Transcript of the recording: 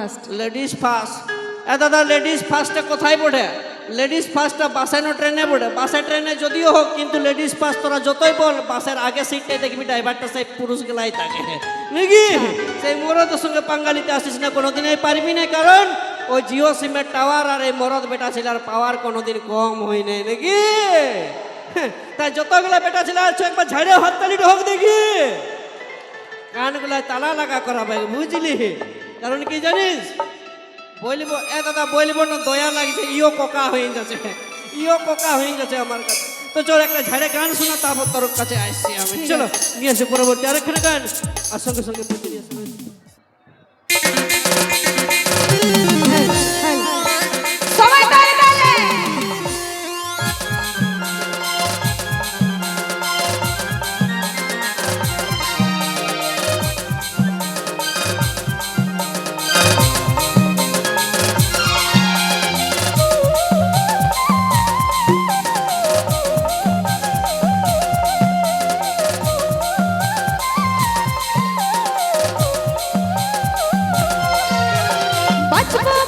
First ladies first এ দাদা ladies ফার্স্টে কোথায় পড়ে? লেডিস ফার্স্টটা বাসে না ট্রেনে পড়ে। বাসে ট্রেনে যদিও হোক, কিন্তু লেডিস ফার্স্ট তোরা যতই বল বাসের আগে সিটটাই দেখবি ড্রাইভারটা সেই পুরুষ গেলাই থাকে। নাকি? সেই মরদের সঙ্গে পাঙ্গালিতে আসিস না, কোনোদিনই পারবি না, কারণ ওই জিও সিমের টাওয়ার আর এই মরদ বেটা ছেলের পাওয়ার কোনোদিন কম হয় নাই, নাকি? তাই যতগুলা বেটা ছেলে আছে একবার ঝাড়ে হাততালিটা হোক দেখি। কানগুলায় তালা লাগা করাবে, বুঝলি? কারণ কি জানিস? বলব এ দাদা বলব না দয়া লাগছে ইও কোকা হয়ে যাচ্ছে ইও কোকা হয়ে যাচ্ছে আমার কাছে। তো চল একটা ঝাড়ে গান শোনা তারপর তোর কাছে আসছি আমি। চলো নিয়ে আসি পরবর্তী আরেকখানে গান। আর সঙ্গে সঙ্গে Possible?